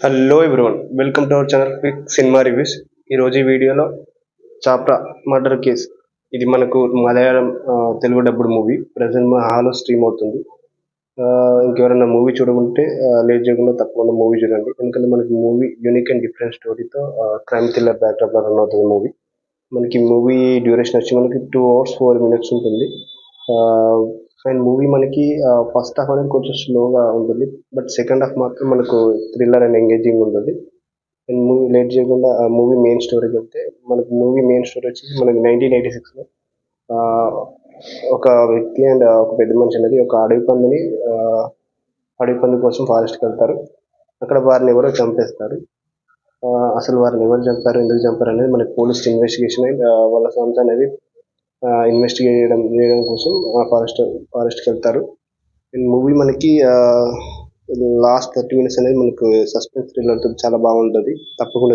Hello everyone welcome to our channel quick cinema reviews ఈరోజు ఈ వీడియోలో చాప్రా మర్డర్ కేస్ ఇది మనకు Malayalam Telugu dubbed movie present మా హాల్లో స్ట్రీమ్ అవుతుంది. ఆ, ఇంకెవరైనా మూవీ చూడకుంటే లేట్ చేయకుండా తప్పకుండా మూవీ చూడండి. ఎందుకంటే మనకి మూవీ యూనిక్ అండ్ డిఫరెంట్ స్టోరీతో క్రైమ్ థ్రిల్లర్ బ్యాక్డ్రాప్లో రన్ అవుతుంది మూవీ మనకి మూవీ డ్యూరేషన్ వచ్చి మనకి టూ అవర్స్ ఫోర్ మినిట్స్ ఉంటుంది. అండ్ మూవీ మనకి ఫస్ట్ హాఫ్ అనేది కొంచెం స్లోగా ఉంటుంది. బట్ సెకండ్ హాఫ్ మాత్రం మనకు థ్రిల్లర్ అండ్ ఎంగేజింగ్ ఉంటుంది. అండ్ మూవీ లేట్ చేయకుండా మూవీ మెయిన్ స్టోరీకి వెళ్తే మనకు మూవీ మెయిన్ స్టోరీ వచ్చేసి మనకి నైన్టీన్ ఎయిటీ సిక్స్లో ఒక వ్యక్తి అండ్ ఒక పెద్ద మనిషి అనేది ఒక అడవి పందిని అడవి పంది కోసం ఫారెస్ట్కి వెళ్తారు. అక్కడ వారిని ఎవరో చంపేస్తారు. అసలు వారిని ఎవరు చంపారు ఎందుకు చంపారు అనేది మనకి పోలీస్ ఇన్వెస్టిగేషన్ అండ్ వాళ్ళ సొంత అనేది ఇన్వెస్టిగేట్ చేయడం చేయడం కోసం ఫారెస్ట్ ఫారెస్ట్కి వెళ్తారు. అండ్ మూవీ మనకి లాస్ట్ థర్టీ మినిట్స్ అనేది మనకు సస్పెన్స్ థ్రిల్లర్తో చాలా బాగుంటుంది. తప్పకుండా